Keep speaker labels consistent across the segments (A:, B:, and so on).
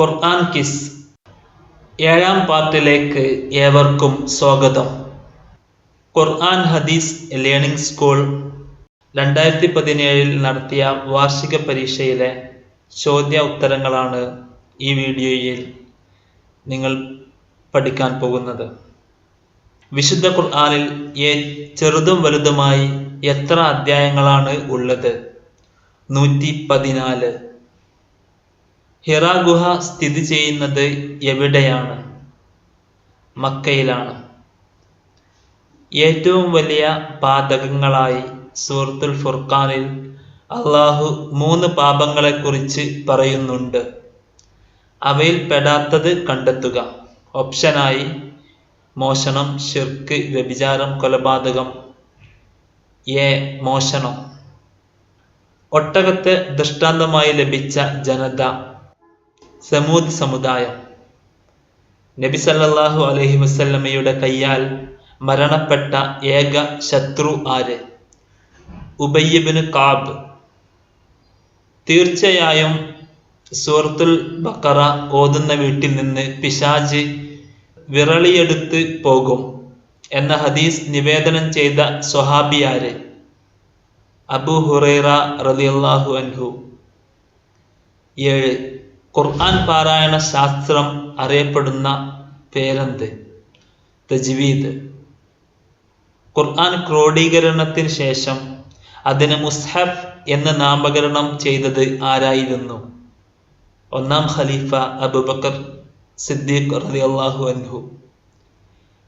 A: ഖുർആൻ kiss. ഏഴാം പാർട്ടിലേക്ക് ഏവർക്കും സ്വാഗതം. ഖുർആൻ ഹദീസ് ലേണിംഗ് സ്കൂൾ രണ്ടായിരത്തി പതിനേഴിൽ നടത്തിയ വാർഷിക പരീക്ഷയിലെ ചോദ്യ ഉത്തരങ്ങളാണ് ഈ വീഡിയോയിൽ നിങ്ങൾ പഠിക്കാൻ പോകുന്നത്. വിശുദ്ധ ഖുർആാനിൽ ചെറുതും വലുതുമായി എത്ര അധ്യായങ്ങളാണ് ഉള്ളത്? നൂറ്റി പതിനാല്. ഹിറ ഗുഹ സ്ഥിതി ചെയ്യുന്നത് എവിടെയാണ്? മക്കയിലാണ്. ഏറ്റവും വലിയ പാതകങ്ങളായി സൂറത്തുൽ ഫുർഖാനിൽ അള്ളാഹു മൂന്ന് പാപങ്ങളെക്കുറിച്ച് പറയുന്നുണ്ട്. അവയിൽ പെടാത്തത് കണ്ടെത്തുക. ഓപ്ഷനായി മോഷണം ഷിർക്ക് വ്യഭിചാരം കൊലപാതകം. എ മോഷണം. ഒട്ടകത്തെ ദൃഷ്ടാന്തമായി ലഭിച്ച ജനത സമൂദ് സമുദായം. നബി സല്ലല്ലാഹു അലൈഹി വസല്ലമയുടെ കയ്യാൽ മരണപ്പെട്ട ഏക ശത്രു ആര്? ഉബയ്യബിന് കാബ്. തീർച്ചയായും സൂറത്തുൽ ബക്കറ ഓതുന്ന വീട്ടിൽ നിന്ന് പിശാജ് വിറളിയെടുത്ത് പോകും എന്ന ഹദീസ് നിവേദനം ചെയ്ത സ്വഹാബിയാര് അബു ഹുറൈറ റളിയല്ലാഹു അൻഹു. ഏഴ്. ഖുർആൻ പാരായണ ശാസ്ത്രം അറിയപ്പെടുന്ന പേരെന്ത്? തജ്വീദ്. ഖുർആൻ ക്രോഡീകരണത്തിന് ശേഷം അതിന് മുസ്ഹഫ് എന്ന് നാമകരണം ചെയ്തത് ആരായിരുന്നു? ഒന്നാം ഖലീഫ അബുബക്കർ സിദ്ദീഖ് റളിയല്ലാഹു അൻഹു.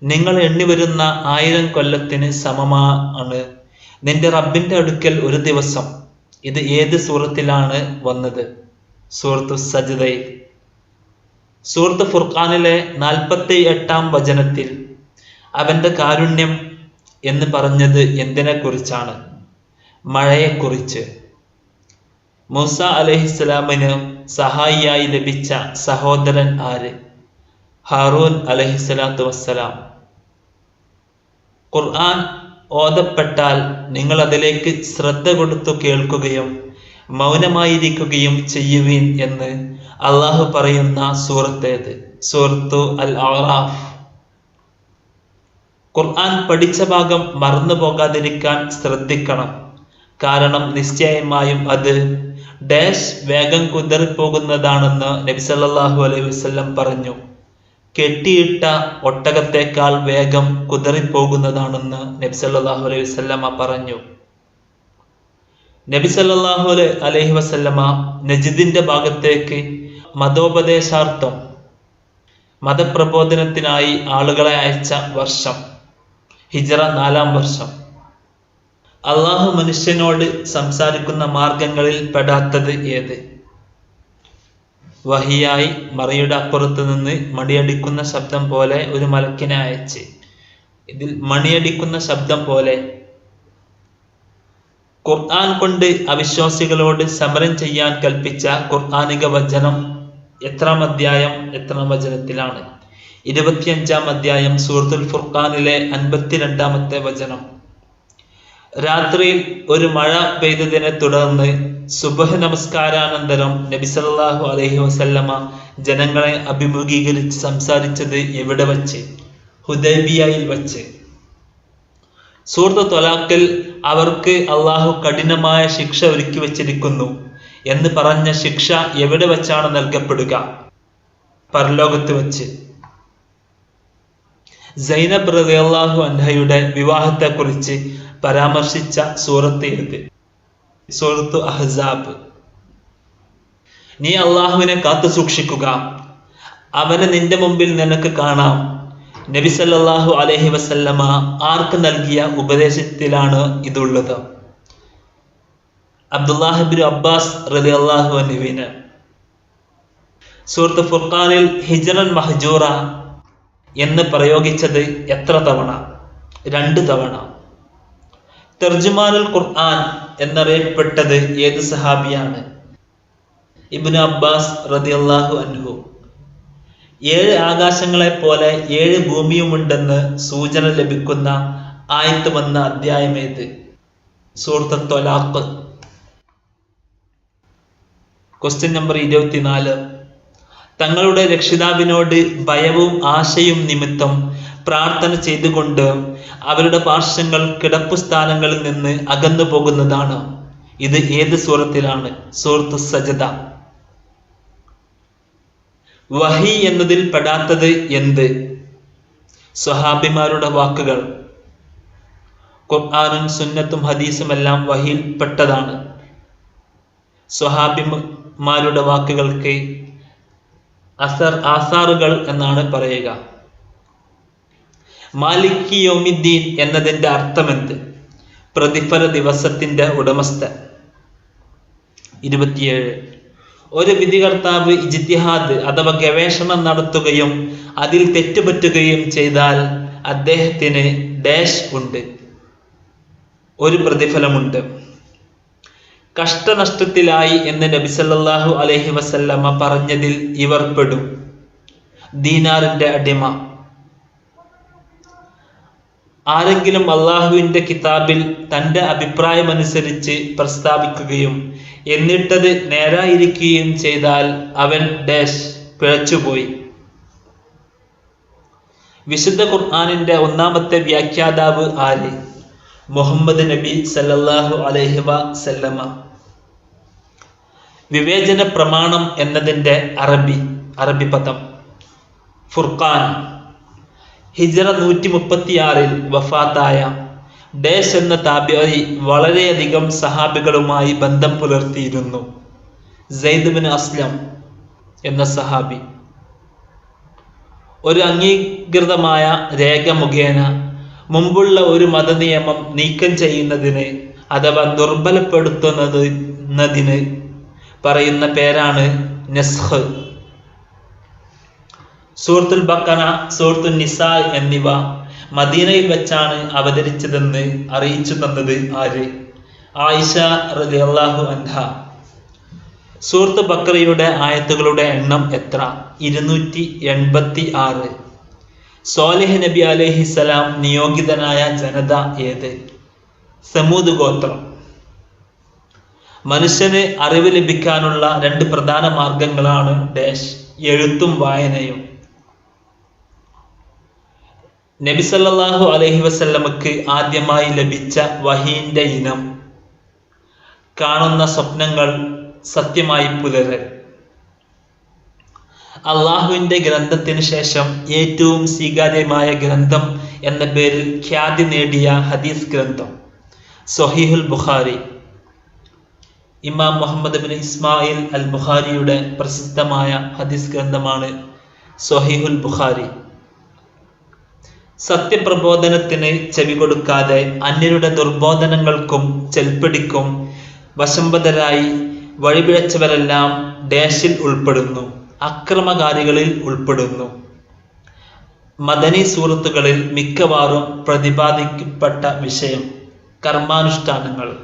A: നിങ്ങൾ എണ്ണിവരുന്ന ആയിരം കൊല്ലത്തിന് സമമാണ് നിന്റെ റബ്ബിന്റെ അടുക്കൽ ഒരു ദിവസം ഇത് ഏത് സൂറത്തിലാണ് വന്നത്? സൂറത്തു സജിതയിൽ സൂറത്ത് ഫുർഖാനിലെ നാൽപ്പത്തി എട്ടാം വചനത്തിൽ അവന്റെ കാരുണ്യം എന്ന് പറഞ്ഞത് എന്തിനെ കുറിച്ചാണ് മഴയെക്കുറിച്ച്. മൂസ അലഹിസ്സലാമിന് സഹായിയായി ലഭിച്ച സഹോദരൻ ആര്? ഹാറൂൻ അലഹിസ്സലാത്തു വസ്സലാം. ഖുർആൻ ഓതപ്പെട്ടാൽ നിങ്ങൾ അതിലേക്ക് ശ്രദ്ധ കൊടുത്തു കേൾക്കുകയും മൗനമായിരിക്കുകയും ചെയ്യുവിൻ എന്ന് അള്ളാഹു പറയുന്ന സൂറത്തേത് സൂറത്തു അൽ ആറാഫ് ഖുർആൻ പഠിച്ച ഭാഗം മറന്നു പോകാതിരിക്കാൻ ശ്രദ്ധിക്കണം. കാരണം നിശ്ചയമായും അത് ഡാഷ് വേഗം കുതറിപ്പോകുന്നതാണെന്ന് നബിസല്ലാഹു അലൈഹി വസല്ലം പറഞ്ഞു. കെട്ടിയിട്ട ഒട്ടകത്തേക്കാൾ വേഗം കുതറിപ്പോകുന്നതാണെന്ന് നബി സല്ലല്ലാഹു അലൈഹി വസ്ല്ലമ്മ പറഞ്ഞു. നബി സല്ലല്ലാഹു അലൈ- അലൈഹി വസല്ലമ നജിദിന്റെ ഭാഗത്തേക്ക് മതോപദേശാർത്ഥം മതപ്രബോധനത്തിനായി ആളുകളെ അയച്ച വർഷം ഹിജറ നാലാം വർഷം. അള്ളാഹു മനുഷ്യനോട് സംസാരിക്കുന്ന മാർഗങ്ങളിൽ പെടാത്തത് ഏത്? വഹിയായി മറിയുടെ അപ്പുറത്ത് നിന്ന് മണിയടിക്കുന്ന ശബ്ദം പോലെ ഒരു മലക്കിനെ അയച്ച്. ഇതിൽ മണിയടിക്കുന്ന ശബ്ദം പോലെ ഖുർആൻ കൊണ്ട് അവിശ്വാസികളോട് സമരം ചെയ്യാൻ കൽപ്പിച്ച ഖുർആാനിക വചനം എത്രാം അധ്യായം എത്രാം വചനത്തിലാണ്. ഇരുപത്തിയഞ്ചാം അധ്യായം സൂറത്തുൽ ഫുർഖാനിലെ അൻപത്തിരണ്ടാമത്തെ വചനം. രാത്രിയിൽ ഒരു മഴ പെയ്തതിനെ തുടർന്ന് സുബഹ് നമസ്കാരാനന്തരം നബിസല്ലാഹു അലഹി വസല്ലമ ജനങ്ങളെ അഭിമുഖീകരിച്ച് സംസാരിച്ചത് എവിടെ വച്ച്? ഹുദൈബിയയിൽ വച്ച്. സൂറത്ത് തൊലാക്കിൽ അവർക്ക് അള്ളാഹു കഠിനമായ ശിക്ഷ ഒരുക്കി വച്ചിരിക്കുന്നു എന്ന് പറഞ്ഞ ശിക്ഷ എവിടെ വെച്ചാണ് നൽകപ്പെടുക? പരലോകത്ത് വെച്ച്. സൈനബ് റളിയല്ലാഹു അൻഹയുടെ വിവാഹത്തെക്കുറിച്ച് പരാമർശിച്ച സൂറത്ത് ഏത്? സൂറത്തു അഹ്സാബ്. നീ അള്ളാഹുവിനെ കാത്തു സൂക്ഷിക്കുക അവനെ നിന്റെ മുമ്പിൽ നിനക്ക് കാണാം. നബി സല്ലല്ലാഹു അലൈഹി വസല്ലമ ആർക്ക് നൽകിയ ഉപദേശത്തിലാണ് ഇതുള്ളത്? അബ്ദുല്ലാഹിബിൻ അബ്ബാസ് റതി അള്ളാഹു അനുവിന് സൂറത്ത് ഫുർഖാനിൽ ഹിജറൻ മഹജൂറ എന്ന് പ്രയോഗിച്ചത് എത്ര തവണ? രണ്ട് തവണ. തർജുമാനുൽ ഖുർആൻ എന്നറിയപ്പെട്ടത് ഏത് സഹാബിയാണ്? ഇബ്നു അബ്ബാസ് റളിയല്ലാഹു അൻഹു. ഏഴ് ആകാശങ്ങളെ പോലെ ഏഴ് ഭൂമിയുമുണ്ടെന്ന് സൂചന ലഭിക്കുന്ന ആയത്ത് വന്ന അധ്യായമേത് സൂറത്ത് ക്വസ്റ്റ്യൻ നമ്പർ ഇരുപത്തിനാല്. തങ്ങളുടെ രക്ഷിതാവിനോട് ഭയവും ആശയും നിമിത്തം പ്രാർത്ഥന ചെയ്തുകൊണ്ട് അവരുടെ പാർശ്വങ്ങൾ കിടപ്പു സ്ഥാനങ്ങളിൽ നിന്ന് അകന്നു പോകുന്നതാണ് ഇത് ഏത് സൂറത്തിലാണ്? സൂറത്ത് സജദ. വഹി എന്നതിൽ പെടാത്തത് എന്ത്? സ്വഹാബിമാരുടെ വാക്കുകൾ. ഖുർആാനും സുന്നത്തും ഹദീസും എല്ലാം വഹിയിൽ പെട്ടതാണ്. സ്വഹാബിമാരുടെ വാക്കുകൾക്ക് അസർ ആസാറുകൾ എന്നാണ് പറയുക. മാലിക്കി യോമിദ്ദീൻ എന്നതിന്റെ അർത്ഥമെന്ത്? പ്രതിഫല ദിവസത്തിന്റെ ഉടമസ്ഥ ഇരുപത്തിയേഴ്. ഒരു വിധികർത്താവ് ഇജ്തിഹാദ് അഥവാ ഗവേഷണം നടത്തുകയും അതിൽ തെറ്റുപറ്റുകയും ചെയ്താൽ അദ്ദേഹത്തിന് ഡാഷ് ഉണ്ട്. ഒരു പ്രതിഫലമുണ്ട്. കഷ്ടനഷ്ടത്തിലായി എന്ന് നബി സല്ലല്ലാഹു അലൈഹി വസല്ലമ പറഞ്ഞതിൽ ഇവർ പെടും. ദീനാറിന്റെ അടിമ. ആരെങ്കിലും അള്ളാഹുവിന്റെ കിതാബിൽ തന്റെ അഭിപ്രായമനുസരിച്ച് പ്രസ്താവിക്കുകയും എന്നിട്ടത് നേരായിരിക്കുകയും ചെയ്താൽ അവൻ ഡാഷ് പിഴച്ചുപോയി. വിശുദ്ധ ഖുർആാനിന്റെ ഒന്നാമത്തെ വ്യാഖ്യാതാവ് ആര്? മുഹമ്മദ് നബി സല്ലല്ലാഹു അലൈഹി വസല്ലമ. വിവേചന പ്രമാണം എന്നതിന്റെ അറബി അറബി പദം. ഫുർഖാൻ. ഹിജറ നൂറ്റി മുപ്പത്തിയാറിൽ വഫാത്തായ ഡേഷ് എന്ന താബിയായി വളരെയധികം സഹാബികളുമായി ബന്ധം പുലർത്തിയിരുന്നു. ബിൻ അസ്ലം എന്ന സഹാബി. ഒരു അംഗീകൃതമായ രേഖ മുഖേന മുമ്പുള്ള ഒരു മതനിയമം നീക്കം ചെയ്യുന്നതിന് അഥവാ ദുർബലപ്പെടുത്തുന്നതിന് പറയുന്ന പേരാണ് നെസ്ഹ് സൂറത്തുൽ ബക്കന സൂറത്തുൽ നിസാ എന്നിവ മദീനയിൽ വെച്ചാണ് അവതരിച്ചതെന്ന് അറിയിച്ചു തന്നത് ആര്? ആയിഷ റളിയല്ലാഹു അൻഹ. സൂറത്ത് ബക്രയുടെ ആയത്തുകളുടെ എണ്ണം എത്ര? ഇരുന്നൂറ്റി എൺപത്തി ആറ്. സോലിഹ് നബി അലൈഹിസലാം നിയോഗിതനായ ജനത ഏത്? സമൂദ് ഗോത്രം. മനുഷ്യന് അറിവ് ലഭിക്കാനുള്ള രണ്ട് പ്രധാന മാർഗങ്ങളാണ് ഡാഷ് എഴുത്തും വായനയും. നബി സല്ലല്ലാഹു അലൈഹി വസല്ലമക്ക് ആദ്യമായി ലഭിച്ച വഹീന്റെ ഇനം. കാണുന്ന സ്വപ്നങ്ങൾ സത്യമായി പുലരൽ അള്ളാഹുവിന്റെ ഗ്രന്ഥത്തിന് ശേഷം ഏറ്റവും സ്വീകാര്യമായ ഗ്രന്ഥം എന്ന പേരിൽ ഖ്യാതി നേടിയ ഹദീസ് ഗ്രന്ഥം സൊഹീഹുൽ ബുഖാരി. ഇമാം മുഹമ്മദ് ബിൻ ഇസ്മായിൽ അൽ ബുഖാരിയുടെ പ്രസിദ്ധമായ ഹദീസ് ഗ്രന്ഥമാണ് സൊഹീഹുൽ ബുഖാരി. സത്യപ്രബോധനത്തിന് ചെവി കൊടുക്കാതെ അന്യരുടെ ദുർബോധനങ്ങൾക്കും ചെൽപ്പിടിക്കും. വശംബദരായി വഴിപിഴച്ചവരെല്ലാം ഡാഷിൽ ഉൾപ്പെടുന്നു അക്രമകാരികളിൽ ഉൾപ്പെടുന്നു. മദനി സൂറത്തുകളിൽ മിക്കവാറും പ്രതിപാദിക്കപ്പെട്ട വിഷയം കർമാനുഷ്ഠാനങ്ങൾ.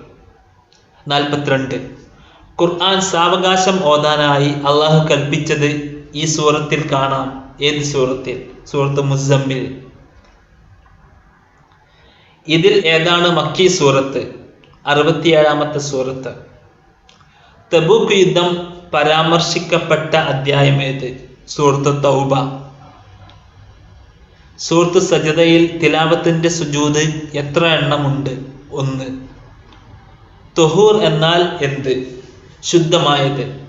A: നാൽപ്പത്തിരണ്ട്. ഖുർആൻ സാവകാശം ഓതാനായി അള്ളാഹു കൽപ്പിച്ചത് ഈ സൂറത്തിൽ കാണാം. ഏത് സൂറത്തിൽ? സൂറത്ത് മുസമ്മിൽ. ഇതിൽ ഏതാണ് മക്കി സൂറത്ത്? അറുപത്തിയേഴാമത്തെ സൂറത്ത്. തബൂക്ക് യുദ്ധം പരാമർശിക്കപ്പെട്ട അധ്യായം ഏത്? സൂറത്ത് തൗബ. സൂറത്ത് സജതയിൽ തിലാവത്തിന്റെ സുജൂത് എത്ര എണ്ണമുണ്ട്? ഒന്ന്. തുഹൂർ എന്നാൽ എന്ത്? ശുദ്ധമായത്.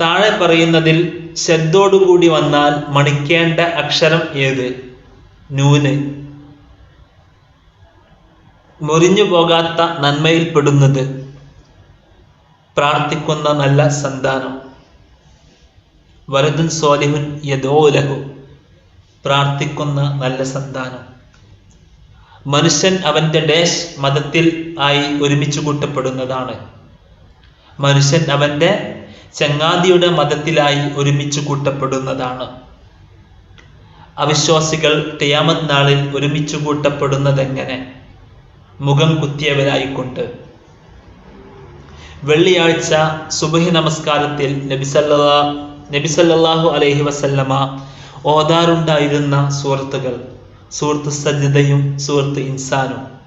A: താഴെ പറയുന്നതിൽ ശബ്ദോടുകൂടി വന്നാൽ മണിക്കേണ്ട അക്ഷരം ഏത്? നൂന്. മുറിഞ്ഞു പോകാത്ത നന്മയിൽപ്പെടുന്നത് പ്രാർത്ഥിക്കുന്ന നല്ല സന്താനം. വരദുൻ സ്വാലിഹുൻ യദോലഹു. പ്രാർത്ഥിക്കുന്ന നല്ല സന്താനം. മനുഷ്യൻ അവന്റെ ഡേഷ് മതത്തിൽ ആയി ഒരുമിച്ച് കൂട്ടപ്പെടുന്നതാണ്. മനുഷ്യൻ അവന്റെ ചങ്ങാതിയുടെ മതത്തിലായി ഒരുമിച്ച് കൂട്ടപ്പെടുന്നതാണ്. അവിശ്വാസികൾ ടിയാമത് നാളിൽ ഒരുമിച്ച് കൂട്ടപ്പെടുന്നതെങ്ങനെ? മുഖം കുത്തിയവരായിക്കൊണ്ട്. വെള്ളിയാഴ്ച സുബഹി നമസ്കാരത്തിൽ നബിസല്ലാ നബിസല്ലാഹു അലൈഹി വസല്ലമ ഓതാറുണ്ടായിരുന്ന സുഹൃത്തുക്കൾ സുഹൃത്ത് സജ്ജതയും സുഹൃത്ത് ഇൻസാനും.